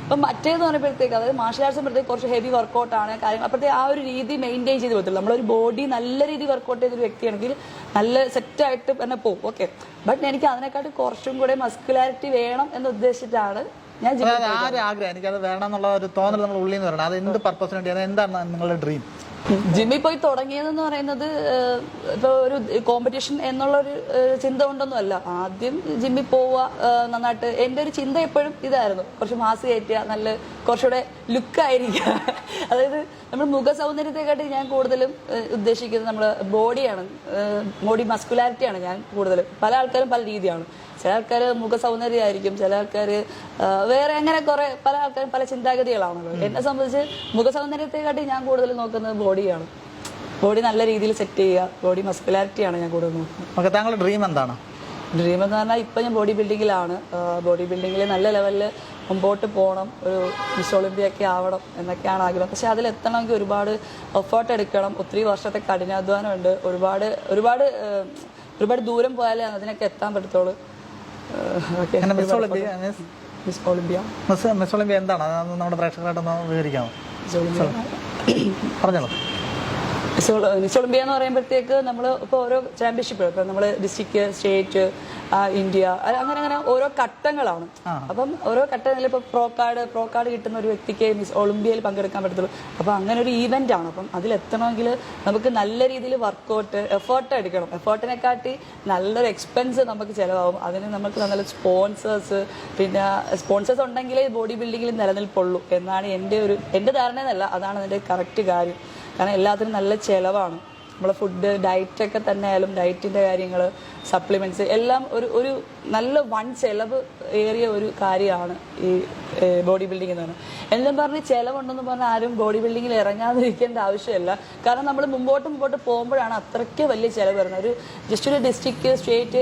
അപ്പം മറ്റേന്ന് പറയുമ്പോഴത്തേക്ക് അതായത് മാർഷൽ ആർട്സ് പറയുമ്പോഴത്തേക്ക് കുറച്ച് ഹെവി വർക്കൗട്ടാണ് കാര്യങ്ങൾ. അപ്പോഴത്തെ ആ ഒരു രീതി മെയിന്റെയിൻ ചെയ്ത് പറ്റില്ല നമ്മളൊരു ബോഡി നല്ല രീതി വർക്കൗട്ട് ചെയ്തൊരു വ്യക്തിയാണെങ്കിൽ നല്ല സെറ്റായിട്ട് തന്നെ പോകും ഓക്കെ ബട്ട് എനിക്ക് അതിനെക്കാട്ടും കുറച്ചും കൂടെ മസ്കുലാരിറ്റി വേണം എന്ന് ഉദ്ദേശിച്ചിട്ടാണ് ഞാൻ ആ ഒരു ആഗ്രഹം എനിക്കത് വേണം എന്നുള്ള ഒരു തോന്നൽ നമ്മൾ ഉള്ളിൽ നിന്ന് വരണം. അത് എന്ത് പർപ്പസിന് വേണ്ടിയാണ്? എന്താണ് നിങ്ങളുടെ ഡ്രീം ജിമ്മിൽ പോയി തുടങ്ങിയതെന്ന് പറയുന്നത് ഇപ്പൊ ഒരു കോമ്പറ്റീഷൻ എന്നുള്ള ഒരു ചിന്ത കൊണ്ടൊന്നും അല്ല ആദ്യം ജിമ്മിൽ പോവുക നന്നായിട്ട്. എന്റെ ഒരു ചിന്ത എപ്പോഴും ഇതായിരുന്നു. കുറച്ച് മാസ് കയറ്റുക നല്ല കുറച്ചുകൂടെ ലുക്കായിരിക്കുക അതായത് നമ്മൾ മുഖ സൗന്ദര്യത്തെക്കാട്ടി ഞാൻ കൂടുതലും ഉദ്ദേശിക്കുന്നത് നമ്മൾ ബോഡിയാണ് ബോഡി മസ്കുലാരിറ്റിയാണ് ഞാൻ കൂടുതലും. പല ആൾക്കാരും പല രീതിയാണ്. ചില ആൾക്കാർ മുഖ സൗന്ദര്യമായിരിക്കും ചില ആൾക്കാർ വേറെ അങ്ങനെ കുറെ പല ആൾക്കാരും പല ചിന്താഗതികളാണല്ലോ എന്നെ സംബന്ധിച്ച് മുഖ സൗന്ദര്യത്തെക്കാട്ടി ഞാൻ കൂടുതൽ നോക്കുന്നത് ബോഡിയാണ്. ബോഡി നല്ല രീതിയിൽ സെറ്റ് ചെയ്യുക ബോഡി മസ്കുലാരിറ്റിയാണ് ഞാൻ കൂടുതൽ നോക്കുന്നത്. താങ്കളുടെ ഡ്രീം എന്താണ്? ഡ്രീം എന്ന് പറഞ്ഞാൽ ഇപ്പം ഞാൻ ബോഡി ബിൽഡിങ്ങിലാണ്. ബോഡി ബിൽഡിങ്ങിൽ നല്ല ലെവലിൽ മുമ്പോട്ട് പോകണം ഒരു മിസ് ഒളിമ്പ്യ ഒക്കെ ആവണം എന്നൊക്കെയാണ് ആഗ്രഹം. പക്ഷെ അതിലെത്തണമെങ്കിൽ ഒരുപാട് എഫേർട്ട് എടുക്കണം ഒത്തിരി വർഷത്തെ കഠിനാധ്വാനമുണ്ട്. ഒരുപാട് ഒരുപാട് ഒരുപാട് ദൂരം പോയാലേ അതിനൊക്കെ എത്താൻ പറ്റത്തുള്ളൂ. Miss Olympia Miss Miss Olympia. Miss Miss Olympia എന്താണ്? നമ്മുടെ പ്രേക്ഷകരായിട്ടൊന്ന് വിവരിക്കാമോ? പറഞ്ഞോളൂ. മിസ് ഒളിമ്പിയ എന്ന് പറയുമ്പോഴത്തേക്ക് നമ്മൾ ഇപ്പോൾ ഓരോ ചാമ്പ്യൻഷിപ്പ് ഇപ്പം നമ്മൾ ഡിസ്ട്രിക്ട് സ്റ്റേറ്റ് ഇന്ത്യ അങ്ങനെ അങ്ങനെ ഓരോ ഘട്ടങ്ങളാണ്. അപ്പം ഓരോ ഘട്ടങ്ങളിൽ ഇപ്പോൾ പ്രോ കാർഡ് പ്രോ കാർഡ് കിട്ടുന്ന ഒരു വ്യക്തിക്ക് മിസ് ഒളിമ്പിയയിൽ പങ്കെടുക്കാൻ പറ്റത്തുള്ളൂ. അപ്പം അങ്ങനെ ഒരു ഈവന്റ് ആണ്. അപ്പം അതിലെത്തണമെങ്കിൽ നമുക്ക് നല്ല രീതിയിൽ വർക്കൗട്ട് എഫേർട്ട് എടുക്കണം. എഫേർട്ടിനെക്കാട്ടി നല്ലൊരു എക്സ്പെൻസ് നമുക്ക് ചിലവാകും. അതിന് നമുക്ക് നല്ല സ്പോൺസേഴ്സ് പിന്നെ സ്പോൺസേഴ്സ് ഉണ്ടെങ്കിലേ ബോഡി ബിൽഡിങ്ങിൽ നിലനിൽപ്പുള്ളൂ. എന്നാണ് എന്റെ ഒരു എന്റെ ധാരണ എന്നല്ല അതാണ് അതിന്റെ കറക്റ്റ് കാര്യം. കാരണം എല്ലാത്തിനും നല്ല ചിലവാണ്. നമ്മളെ ഫുഡ് ഡയറ്റൊക്കെ തന്നെ ആയാലും ഡയറ്റിന്റെ കാര്യങ്ങൾ സപ്ലിമെന്റ്സ് എല്ലാം ഒരു ഒരു നല്ല വൺ ചെലവ് ഏറിയ ഒരു കാര്യമാണ് ഈ ബോഡി ബിൽഡിംഗ് എന്ന് പറയുന്നത് എല്ലാം പറഞ്ഞ് ചിലവുണ്ടെന്ന് പറഞ്ഞാൽ ആരും ബോഡി ബിൽഡിങ്ങിൽ ഇറങ്ങാതിരിക്കേണ്ട ആവശ്യമില്ല. കാരണം നമ്മൾ മുമ്പോട്ട് മുമ്പോട്ട് പോകുമ്പോഴാണ് അത്രയ്ക്ക് വലിയ ചിലവ് വരുന്നത്. ഒരു ജസ്റ്റ് ഒരു ഡിസ്ട്രിക്ട് സ്റ്റേറ്റ്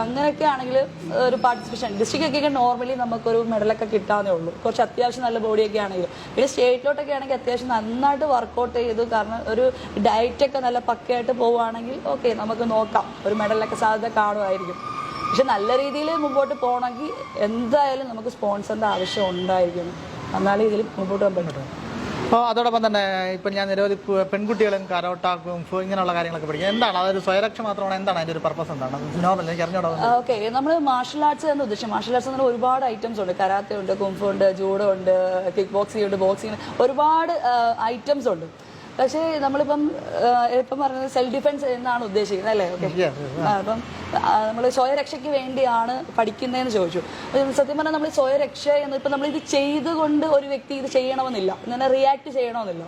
അങ്ങനെയൊക്കെ ആണെങ്കിൽ ഒരു പാർട്ടിസിപ്പേഷൻ ഡിസ്ട്രിക്ട് ഒക്കെ നോർമലി നമുക്കൊരു മെഡലൊക്കെ കിട്ടാവുന്നേ ഉള്ളൂ. കുറച്ച് അത്യാവശ്യം നല്ല ബോഡിയൊക്കെ ആണെങ്കിൽ പിന്നെ സ്റ്റേറ്റിലോട്ടൊക്കെ ആണെങ്കിൽ അത്യാവശ്യം നന്നായിട്ട് വർക്കൗട്ട് ചെയ്തു കാരണം ഒരു ഡയറ്റൊക്കെ നല്ല പക്കയായിട്ട് പോവുകയാണെങ്കിൽ ഓക്കെ നമുക്ക് നോക്കാം. ഒരു മെഡലൊക്കെ സാധ്യത കാണുമായിരിക്കും. പക്ഷെ നല്ല രീതിയിൽ മുമ്പോട്ട് പോകണമെങ്കിൽ എന്തായാലും നമുക്ക് സ്പോൺസറിന്റെ ആവശ്യം ഉണ്ടായിരിക്കും. എന്നാലേ ഇതിൽ മുമ്പോട്ട് പോകാൻ പറ്റും. അപ്പോൾ അതോടൊപ്പം തന്നെ ഇപ്പം ഞാൻ നിരവധി പെൺകുട്ടികളും കരോട്ട കുംഫു ഇങ്ങനെയുള്ള കാര്യങ്ങളൊക്കെ പഠിക്കും. എന്താണ്? അതൊരു സ്വയരക്ഷ മാത്രമാണ് എന്താണ് അതിന്റെ ഒരു പർപ്പസ് എന്താണ്? നോർമൽ എനിക്ക് അറിഞ്ഞോടാ ഓക്കെ. നമ്മൾ മാർഷൽ ആർട്സ് എന്ന് ഉദ്ദേശിച്ചു മാർഷൽ ആർട്സ് എന്ന് ഒരുപാട് ഐറ്റംസ് ഉണ്ട്. കരാത്തെ ഉണ്ട് കുംഫു ഉണ്ട് ജൂഡോ ഉണ്ട് കിക്ക് ബോക്സിംഗ് ഉണ്ട്. ബോക്സിംഗ് ഒരുപാട് ഐറ്റംസ് ഉണ്ട്. പക്ഷേ നമ്മളിപ്പം ഇപ്പം പറഞ്ഞത് സെൽഫ് ഡിഫെൻസ് എന്നാണ് ഉദ്ദേശിക്കുന്നത് അല്ലേ? ഓക്കെ അപ്പം നമ്മൾ സ്വയരക്ഷയ്ക്ക് വേണ്ടിയാണ് പഠിക്കുന്നതെന്ന് ചോദിച്ചു. സത്യം പറഞ്ഞാൽ നമ്മൾ സ്വയരക്ഷ എന്ന് ഇപ്പം നമ്മൾ ഇത് ചെയ്തുകൊണ്ട് ഒരു വ്യക്തി ഇത് ചെയ്യണമെന്നില്ല. ഇങ്ങനെ റിയാക്ട് ചെയ്യണമെന്നില്ല.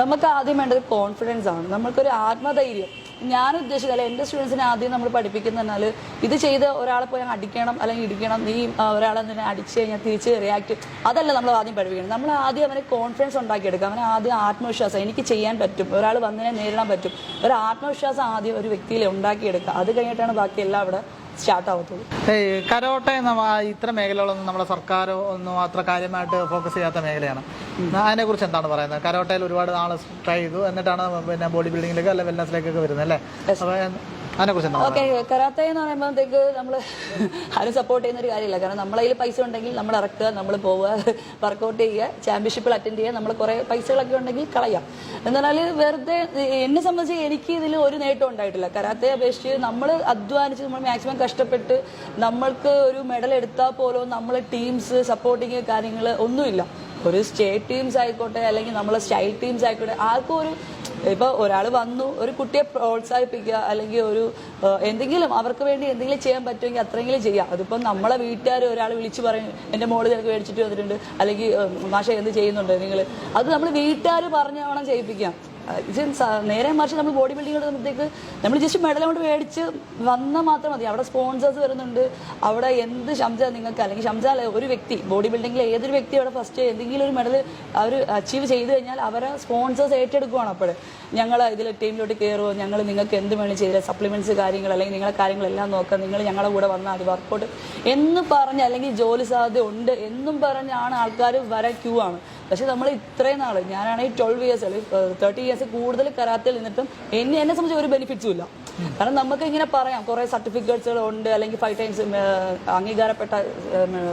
നമുക്ക് ആദ്യം വേണ്ടത് കോൺഫിഡൻസ് ആണ്. നമുക്കൊരു ആത്മധൈര്യം. ഞാൻ ഉദ്ദേശിച്ചത് അല്ലെ എന്റെ സ്റ്റുഡൻസിനെ ആദ്യം നമ്മൾ പഠിപ്പിക്കുന്ന ഇത് ചെയ്ത് ഒരാളെ പോയി അടിക്കണം അല്ലെങ്കിൽ ഇടിക്കണം നീ ഒരാളെ നിന്നെ അടിച്ച് കഴിഞ്ഞാൽ തിരിച്ച് റിയാക്ട് അതല്ല നമ്മൾ ആദ്യം പഠിപ്പിക്കണം നമ്മൾ ആദ്യം അവനെ കോൺഫിഡൻസ് ഉണ്ടാക്കിയെടുക്കുക അവനെ ആദ്യം ആത്മവിശ്വാസം എനിക്ക് ചെയ്യാൻ പറ്റും ഒരാൾ വന്നതിനെ നേരിടാൻ പറ്റും. ഒരു ആത്മവിശ്വാസം ആദ്യം ഒരു വ്യക്തിയിൽ ഉണ്ടാക്കിയെടുക്കുക. അത് കഴിഞ്ഞിട്ടാണ് ബാക്കി എല്ലാം അവിടെ സ്റ്റാർട്ട് ആവത്തുള്ളൂ കരോട്ടെ ഇത്ര മേഖലകളൊന്നും നമ്മുടെ സർക്കാരോ ഒന്നും അത്ര കാര്യമായിട്ട് ഫോക്കസ് ചെയ്യാത്ത മേഖലയാണ്. അതിനെ കുറിച്ച് എന്താണ് പറയുന്നത്? കരോട്ടയിൽ ഒരുപാട് നാൾ ട്രൈ ചെയ്തു. എന്നിട്ടാണ് പിന്നെ ബോഡി ബിൽഡിങ്ങിലേക്ക് അല്ലെ വെൽനസിലേക്കൊക്കെ വരുന്നത് അല്ലേ? അപ്പോൾ അതിനെ കുറിച്ച് എന്താണ് ഓക്കെ കരാത്ത എന്ന് പറയുമ്പോഴത്തേക്ക് നമ്മൾ ആരും സപ്പോർട്ട് ചെയ്യുന്ന ഒരു കാര്യമില്ല. കാരണം നമ്മളെ കയ്യിൽ പൈസ ഉണ്ടെങ്കിൽ നമ്മൾ ഇറക്കുക നമ്മൾ പോവുക വർക്കൗട്ട് ചെയ്യുക ചാമ്പ്യൻഷിപ്പിൽ അറ്റൻഡ് ചെയ്യുക നമ്മൾ കുറേ പൈസകളൊക്കെ ഉണ്ടെങ്കിൽ കളയാം. എന്നാൽ വെറുതെ എന്നെ സംബന്ധിച്ച് എനിക്ക് ഇതിൽ ഒരു നേട്ടം ഉണ്ടായിട്ടില്ല. കരാത്തെ അപേക്ഷിച്ച് നമ്മൾ അധ്വാനിച്ച് നമ്മൾ മാക്സിമം കഷ്ടപ്പെട്ട് നമ്മൾക്ക് ഒരു മെഡൽ എടുത്താൽ പോലും നമ്മൾ ടീംസ് സപ്പോർട്ടിങ് കാര്യങ്ങൾ ഒന്നുമില്ല. ഒരു സ്റ്റേറ്റ് ടീംസ് ആയിക്കോട്ടെ അല്ലെങ്കിൽ നമ്മളെ സ്റ്റൈൽ ടീംസ് ആയിക്കോട്ടെ ആർക്കും ഒരു ഇപ്പൊ ഒരാൾ വന്നു ഒരു കുട്ടിയെ പ്രോത്സാഹിപ്പിക്കുക അല്ലെങ്കിൽ ഒരു എന്തെങ്കിലും അവർക്ക് വേണ്ടി എന്തെങ്കിലും ചെയ്യാൻ പറ്റുമെങ്കിൽ അത്രയെങ്കിലും ചെയ്യാം. അതിപ്പം നമ്മളെ വീട്ടുകാർ ഒരാൾ വിളിച്ച് പറയും എന്റെ മോൾ നിനക്ക് മേടിച്ചിട്ട് വന്നിട്ടുണ്ട് അല്ലെങ്കിൽ മാഷ എന്ത് ചെയ്യുന്നുണ്ട്? നിങ്ങൾ അത് നമ്മൾ വീട്ടുകാർ പറഞ്ഞ വേണം ചെയ്യിപ്പിക്കാം. ഇത് നേരെ മറിച്ച് നമ്മൾ ബോഡി ബിൽഡിംഗ് എടുക്കുമ്പോഴത്തേക്ക് നമ്മൾ ജസ്റ്റ് മെഡൽ കൊണ്ട് മേടിച്ച് വന്നാൽ മാത്രം മതി. അവിടെ സ്പോൺസേഴ്സ് വരുന്നുണ്ട്. അവിടെ എന്ത് ശംസ നിങ്ങൾക്ക് അല്ലെങ്കിൽ അല്ല ഒരു വ്യക്തി ബോഡി ബിൽഡിങ്ങിൽ ഏതൊരു വ്യക്തി അവിടെ ഫസ്റ്റ് എന്തെങ്കിലും ഒരു മെഡൽ അവർ അച്ചീവ് ചെയ്ത് കഴിഞ്ഞാൽ അവരെ സ്പോൺസേഴ്സ് ഏറ്റെടുക്കുവാണ് അപ്പോൾ. ഞങ്ങൾ ഇതിൽ ടീമിലോട്ട് കയറുമോ ഞങ്ങൾ നിങ്ങൾക്ക് എന്ത് വേണം ചെയ്തില്ല സപ്ലിമെന്റ്സ് കാര്യങ്ങൾ അല്ലെങ്കിൽ നിങ്ങളെ കാര്യങ്ങളെല്ലാം നോക്കുക നിങ്ങൾ ഞങ്ങളുടെ കൂടെ വന്നാൽ അത് വർക്കൗട്ട് എന്ന് പറഞ്ഞ് അല്ലെങ്കിൽ ജോലി സാധ്യത ഉണ്ട് എന്നും പറഞ്ഞാണ് ആൾക്കാർ വരാൻ ക്യൂ ആണ്. പക്ഷെ നമ്മൾ ഇത്രയും നാൾ ഞാനാണെങ്കിൽ ട്വൽവ് ഇയേഴ്സ് അല്ലെങ്കിൽ തേർട്ടി ഇയേഴ്സ് കൂടുതൽ കരാത്തിൽ നിന്നിട്ടും എന്നെ എന്നെ സംബന്ധിച്ച് ഒരു ബെനിഫിറ്റ്സും ഇല്ല. കാരണം നമുക്ക് ഇങ്ങനെ പറയാം കുറേ സർട്ടിഫിക്കറ്റ്സുകൾ ഉണ്ട് അല്ലെങ്കിൽ ഫൈവ് ടൈംസ് അംഗീകാരപ്പെട്ട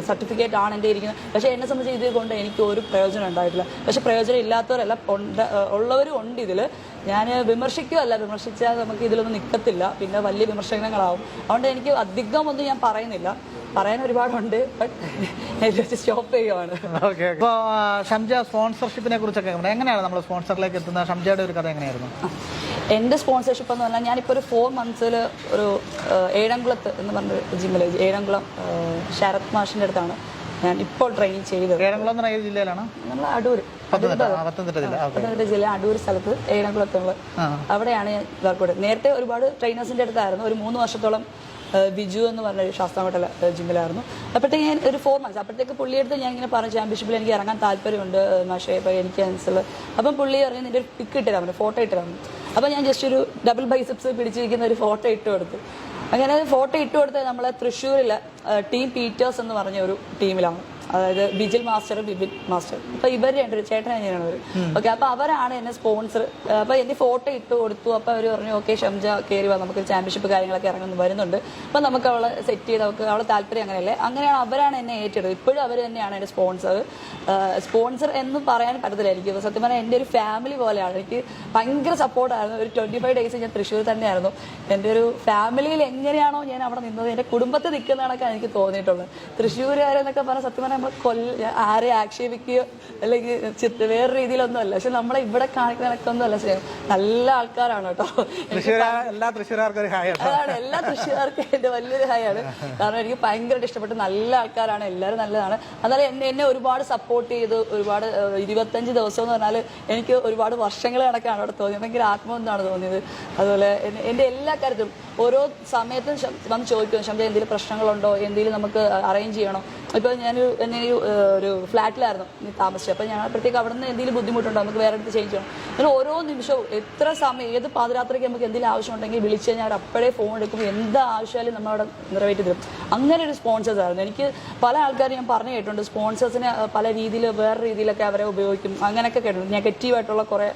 സർട്ടിഫിക്കറ്റ് ആണ് എന്റെ ഇരിക്കുന്നത്. പക്ഷേ എന്നെ സംബന്ധിച്ച് ഇത് കൊണ്ട് എനിക്ക് ഒരു പ്രയോജനം ഉണ്ടായിട്ടില്ല. പക്ഷെ പ്രയോജനം ഇല്ലാത്തവരല്ല ഉണ്ട് ഉള്ളവരും ഉണ്ട് ഇതിൽ ഞാൻ വിമർശിക്കുകയല്ല വിമർശിച്ചാൽ നമുക്ക് ഇതിലൊന്നും നിൽക്കത്തില്ല പിന്നെ വലിയ വിമർശനങ്ങളാവും. അതുകൊണ്ട് എനിക്ക് അധികം ഒന്നും ഞാൻ പറയുന്നില്ല. പറയാൻ ഒരുപാടുണ്ട് ബട്ട് സ്റ്റോപ്പ് ചെയ്യുവാണ്. ഷംജ സ്പോൺസർഷിപ്പിനെ കുറിച്ചൊക്കെ എങ്ങനെയാണ് നമ്മൾ സ്പോൺസറിലേക്ക് എത്തുന്ന ഷംജയുടെ ഒരു കഥ എങ്ങനെയായിരുന്നു? എന്റെ സ്പോൺസർഷിപ്പ് എന്ന് പറഞ്ഞാൽ ഞാനിപ്പോൾ ഒരു ഫോർ മന്ത്സിൽ ഒരു ഏഴംകുളത്ത് എന്ന് പറഞ്ഞ ജിമ്മിൽ ഏഴംകുളം ശരത് മാഷിന്റെ അടുത്താണ് ഞാൻ ഇപ്പോൾ ട്രെയിനിങ് ചെയ്തത്. ഏഴംകുളം ഏത് ജില്ലയിലാണ്? നമ്മൾ അടൂർ പത്തനംതിട്ട ജില്ല. അടൂർ സ്ഥലത്ത് ഏഴംകുളത്തുള്ള അവിടെയാണ് ഞാൻ വർക്കൗട്ട് നേരത്തെ ഒരുപാട് ട്രെയിനേഴ്സിന്റെ അടുത്തായിരുന്നു. ഒരു മൂന്ന് വർഷത്തോളം ബിജു എന്ന് പറഞ്ഞ ഒരു ശാസ്താംകോട്ടല ജിമ്മിലായിരുന്നു അപ്പോഴത്തേക്ക് ഞാൻ ഒരു ഫോർ മന്ത്സ് അപ്പോഴത്തേക്ക് പുള്ളിയെടുത്ത് ഞാൻ ഇങ്ങനെ പറഞ്ഞു ചാമ്പ്യൻഷിപ്പിൽ എനിക്ക് ഇറങ്ങാൻ താല്പര്യമുണ്ട് മാഷേ ഇപ്പോൾ എനിക്ക് അനുസരിച്ച് അപ്പം പുള്ളി പറഞ്ഞു നിന്റെ ഒരു പിക്ക് ഇട്ട് തരാൻ ഫോട്ടോ ഇട്ട് തരാൻ അപ്പം ഞാൻ ജസ്റ്റ് ഒരു ഡബിൾ ബൈസെപ്സ് പിടിച്ചിരിക്കുന്ന ഒരു ഫോട്ടോ ഇട്ട് കൊടുത്തു. അങ്ങനെ ഫോട്ടോ ഇട്ട് കൊടുത്തത് നമ്മളെ തൃശ്ശൂരിലെ ടീം പീറ്റേഴ്സ് എന്ന് പറഞ്ഞ ഒരു ടീമിലാണ് അതായത് ബിജിൽ മാസ്റ്റർ ബിബിൻ മാസ്റ്റർ അപ്പൊ ഇവർ രണ്ടു ചേട്ടൻ അനിയനാണ് അവർ ഓക്കെ അപ്പൊ അവരാണ് എന്നെ സ്പോൺസർ അപ്പൊ എന്റെ ഫോട്ടോ ഇട്ട് കൊടുത്തു. അപ്പൊ അവർ പറഞ്ഞു ഓക്കെ ഷംജ കയറി വാ. നമുക്ക് ചാമ്പ്യൻഷിപ്പ് കാര്യങ്ങളൊക്കെ ഇറങ്ങുന്നു വരുന്നുണ്ട്. അപ്പൊ നമുക്ക് അവളെ സെറ്റ് ചെയ്ത് അവൾക്ക് അവളെ താല്പര്യം അങ്ങനെയല്ലേ? അങ്ങനെയാണ് അവരാണ് എന്നെ ഏറ്റെടുത്തത്. ഇപ്പോഴും അവർ തന്നെയാണ് എന്റെ സ്പോൺസർ സ്പോൺസർ എന്ന് പറയാൻ പറ്റത്തില്ല എനിക്ക്. സത്യം പറഞ്ഞാൽ എന്റെ ഒരു ഫാമിലി പോലെയാണ്. എനിക്ക് ഭയങ്കര സപ്പോർട്ടായിരുന്നു ഒരു ട്വന്റി ഫൈവ് ഡേയ്സ് ഞാൻ തൃശ്ശൂർ തന്നെയായിരുന്നു. എന്റെ ഒരു ഫാമിലിയിൽ എങ്ങനെയാണോ ഞാൻ അവിടെ നിന്നത് എന്റെ കുടുംബത്തെ നിൽക്കുന്ന കണക്കാണ് എനിക്ക് തോന്നിയിട്ടുള്ളത്. തൃശ്ശൂരുകാരെന്നൊക്കെ പറഞ്ഞാൽ സത്യം പറഞ്ഞാൽ നമ്മൾ കൊല്ല ആരെ ആക്ഷേപിക്കുകയോ അല്ലെങ്കിൽ ചിത്ര വേറെ രീതിയിലൊന്നും അല്ല പക്ഷെ നമ്മളെ ഇവിടെ കാണിക്കുന്ന കണക്കൊന്നും അല്ല സ്നേഹം. നല്ല ആൾക്കാരാണ് കേട്ടോ. എല്ലാ തൃശ്ശൂർക്കാർക്കും അതാണ് എല്ലാ തൃശ്ശൂരാർക്കും എന്റെ വലിയൊരു ഹായാണ്. കാരണം എനിക്ക് ഭയങ്കരമായിട്ട് ഇഷ്ടപ്പെട്ടു നല്ല ആൾക്കാരാണ് എല്ലാവരും നല്ലതാണ്. അതായത് എന്നെ എന്നെ ഒരുപാട് സപ്പോർട്ട് ചെയ്ത് ഒരുപാട് ഇരുപത്തഞ്ച് ദിവസം എന്ന് പറഞ്ഞാൽ എനിക്ക് ഒരുപാട് വർഷങ്ങൾ കണക്കാണ് അവിടെ തോന്നിയത്. ഭയങ്കര ആത്മബന്ധമാണ് തോന്നിയത്. അതുപോലെ എന്റെ എന്റെ എല്ലാ കാര്യത്തിലും ഓരോ സമയത്തും വന്ന് ചോദിക്കും ശബ്ദം എന്തെങ്കിലും പ്രശ്നങ്ങളുണ്ടോ? എന്തെങ്കിലും നമുക്ക് അറേഞ്ച് ചെയ്യണോ? ഇപ്പോൾ ഞാനൊരു എന്തെങ്കിലും ഒരു ഫ്ലാറ്റിലായിരുന്നു താമസിച്ചത്. അപ്പോൾ ഞാൻ അപ്പോഴത്തേക്ക് അവിടെ നിന്ന് എന്തെങ്കിലും ബുദ്ധിമുട്ടുണ്ടോ? നമുക്ക് വേറെ അടുത്ത് ചേഞ്ച് ചെയ്യണം. അങ്ങനെ ഓരോ നിമിഷവും എത്ര സമയം ഏത് പാതിരാത്രിക്ക് നമുക്ക് എന്തെങ്കിലും ആവശ്യമുണ്ടെങ്കിൽ വിളിച്ച് കഴിഞ്ഞാൽ അപ്പോഴേ ഫോൺ എടുക്കും. എന്ത് ആവശ്യമായാലും നമ്മൾ അവിടെ നിറവേറ്റി തരും. അങ്ങനെ ഒരു സ്പോൺസേഴ്സ് ആയിരുന്നു. എനിക്ക് പല ആൾക്കാരും ഞാൻ പറഞ്ഞു കേട്ടിട്ടുണ്ട് സ്പോൺസേഴ്സിനെ പല രീതിയിൽ വേറെ രീതിയിലൊക്കെ അവരെ ഉപയോഗിക്കും. അങ്ങനെയൊക്കെ കേട്ടിട്ടുണ്ട്. നെഗറ്റീവായിട്ടുള്ള കുറേ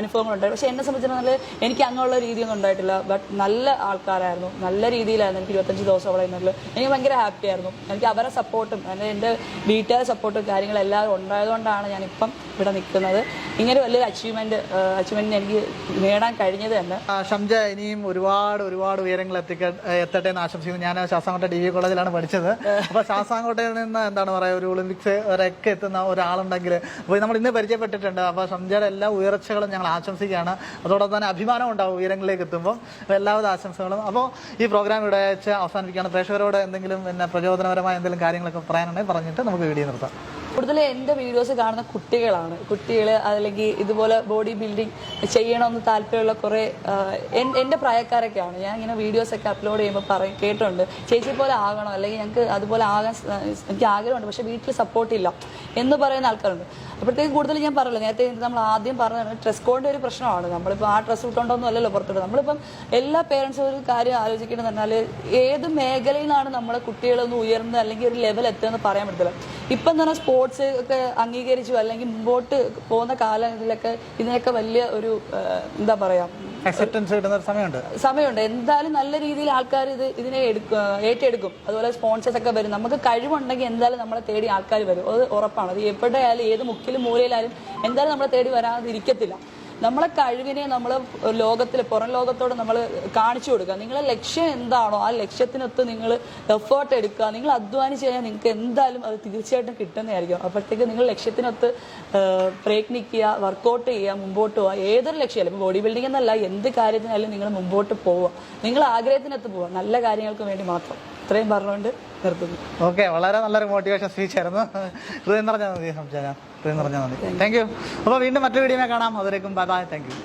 അനുഭവങ്ങളുണ്ട്. പക്ഷേ എന്നെ സംബന്ധിച്ചിടത്തോളം എനിക്ക് അങ്ങനെയുള്ള രീതിയൊന്നും ഉണ്ടായിട്ടില്ല. ബട്ട് നല്ല ആൾക്കാരായിരുന്നു. നല്ല രീതിയിലായിരുന്നു. എനിക്ക് ഇരുപത്തഞ്ച് ദിവസം അവിടെ നിന്നുള്ളത് എനിക്ക് ഭയങ്കര ഹാപ്പി ആയിരുന്നു. എനിക്ക് അവരെ സപ്പോർട്ടും എന്റെ എന്റെ വീട്ടുകാരെ സപ്പോർട്ടും കാര്യങ്ങളെല്ലാവരും ഉണ്ടായതുകൊണ്ടാണ് ഞാനിപ്പം ഇവിടെ നിൽക്കുന്നത്. ഇങ്ങനെ വലിയൊരു അച്ചീവ്മെന്റ് അച്ചീവ്മെന്റിന് എനിക്ക് നേടാൻ കഴിഞ്ഞത് തന്നെ. ഷംജ ഇനിയും ഒരുപാട് ഒരുപാട് ഉയരങ്ങൾ എത്തിക്ക എത്തട്ടെ എന്ന് ആശംസിക്കുന്നു. ഞാൻ ശാസ്താംകോട്ട ഡി വി കോളേജിലാണ് പഠിച്ചത്. അപ്പൊ ശാസ്താംകോട്ടയിൽ നിന്ന് എന്താണ് പറയുക ഒരു ഒളിമ്പിക്സ് വരെയൊക്കെ എത്തുന്ന ഒരാളുണ്ടെങ്കിൽ അപ്പോൾ നമ്മൾ ഇന്ന് പരിചയപ്പെട്ടിട്ടുണ്ട്. അപ്പോൾ ഷംജയുടെ എല്ലാ ഉയർച്ചകളും ഞങ്ങൾ ആശംസിക്കുകയാണ്. അതോടൊപ്പം തന്നെ അഭിമാനം ഉണ്ടാവും ഉയരങ്ങളിലേക്ക് എത്തുമ്പോൾ അപ്പോൾ എല്ലാവിധ ആശംസകളും. അപ്പോൾ ഈ പ്രോഗ്രാം ഇവിടെ വെച്ച് അവസാനിപ്പിക്കുകയാണ്. പ്രേക്ഷകരോട് എന്തെങ്കിലും പിന്നെ പ്രചോദനപരമായ എന്തെങ്കിലും കാര്യങ്ങളൊക്കെ പറയാനുണ്ടെങ്കിൽ പറഞ്ഞിട്ട് നമുക്ക് വീഡിയോ നിർത്താം. കൂടുതൽ എന്റെ വീഡിയോസ് കാണുന്ന കുട്ടികളാണ്. കുട്ടികൾ അല്ലെങ്കിൽ ഇതുപോലെ ബോഡി ബിൽഡിംഗ് ചെയ്യണമെന്ന് താല്പര്യമുള്ള കുറേ എന്റെ പ്രായക്കാരൊക്കെയാണ്. ഞാൻ ഇങ്ങനെ വീഡിയോസൊക്കെ അപ്ലോഡ് ചെയ്യുമ്പോൾ പറയും കേട്ടിട്ടുണ്ട്. ചേച്ചി പോലെ ആകണം. അല്ലെങ്കിൽ ഞങ്ങൾക്ക് അതുപോലെ ആകാൻ എനിക്ക് ആഗ്രഹമുണ്ട്. പക്ഷേ വീട്ടിൽ സപ്പോർട്ടില്ല എന്ന് പറയുന്ന ആൾക്കാരുണ്ട്. അപ്പോഴത്തേക്ക് കൂടുതൽ ഞാൻ പറയില്ല. നേരത്തെ നമ്മൾ ആദ്യം പറഞ്ഞത് ഡ്രസ് കോഡിന്റെ ഒരു പ്രശ്നമാണ്. നമ്മളിപ്പോൾ ആ ഡ്രസ്സ് ഇട്ടുകൊണ്ടൊന്നും അല്ലല്ലോ പുറത്തിട്ട് നമ്മളിപ്പം എല്ലാ പേരൻസും ഒരു കാര്യം ആലോചിക്കേണ്ടത് പറഞ്ഞാൽ ഏത് മേഖലയിൽ നിന്നാണ് നമ്മളെ കുട്ടികളൊന്ന് ഉയർന്ന് അല്ലെങ്കിൽ ഒരു ലെവൽ എത്തുക പറയാൻ പറ്റത്തില്ല. ഇപ്പം എന്ന് പറഞ്ഞാൽ സ്പോർട്സ് ഒക്കെ അംഗീകരിച്ചു അല്ലെങ്കിൽ മുമ്പോട്ട് പോകുന്ന കാലങ്ങളിലൊക്കെ ഇതിനൊക്കെ വലിയ ഒരു എന്താ പറയാ അക്സെപ്റ്റൻസ് കിട്ടുന്ന സമയമുണ്ട്. സമയമുണ്ട്. എന്തായാലും നല്ല രീതിയിൽ ആൾക്കാർ ഇത് ഇതിനെ എടുക്കും ഏറ്റെടുക്കും. അതുപോലെ സ്പോൺസേഴ്സ് ഒക്കെ വരും. നമുക്ക് കഴിവുണ്ടെങ്കിൽ എന്തായാലും നമ്മളെ തേടി ആൾക്കാർ വരും. അത് ഉറപ്പാണ്. അത് എവിടെയായാലും ഏത് മുക്കിലും മൂലയിലായാലും എന്തായാലും നമ്മളെ തേടി വരാതിരിക്കത്തില്ല. നമ്മളെ കഴിവിനെ നമ്മൾ ലോകത്തിൽ പുറം ലോകത്തോട് നമ്മൾ കാണിച്ചു കൊടുക്കുക. നിങ്ങളെ ലക്ഷ്യം എന്താണോ ആ ലക്ഷ്യത്തിനൊത്ത് നിങ്ങൾ എഫേർട്ട് എടുക്കുക. നിങ്ങൾ അധ്വാനിച്ച് കഴിഞ്ഞാൽ നിങ്ങൾക്ക് എന്തായാലും അത് തീർച്ചയായിട്ടും കിട്ടുന്നതായിരിക്കും. അപ്പോഴത്തേക്ക് നിങ്ങൾ ലക്ഷ്യത്തിനൊത്ത് പ്രയത്നിക്കുക വർക്കൗട്ട് ചെയ്യുക മുമ്പോട്ട് പോവുക. ഏതൊരു ലക്ഷ്യമല്ല? ഇപ്പോൾ ബോഡി ബിൽഡിംഗ് എന്നല്ല എന്ത് കാര്യത്തിനായാലും നിങ്ങൾ മുമ്പോട്ട് പോവുക. നിങ്ങൾ ആഗ്രഹത്തിനൊത്ത് പോവുക. നല്ല കാര്യങ്ങൾക്ക് വേണ്ടി മാത്രം. ഇത്രയും പറഞ്ഞുകൊണ്ട് നിർത്തുന്നു. ഓക്കെ വളരെ നല്ലൊരു മോട്ടിവേഷൻ സ്പീച്ച് ആയിരുന്നു. ഹൃദയം നിറഞ്ഞാൽ മതി സംസാരം ഹൃദയം നിറഞ്ഞാൽ മതി താങ്ക് യു അപ്പോൾ വീണ്ടും മറ്റൊരു വീഡിയോ കാണാം. അതുവരേക്കും ബൈ ബൈ താങ്ക് യു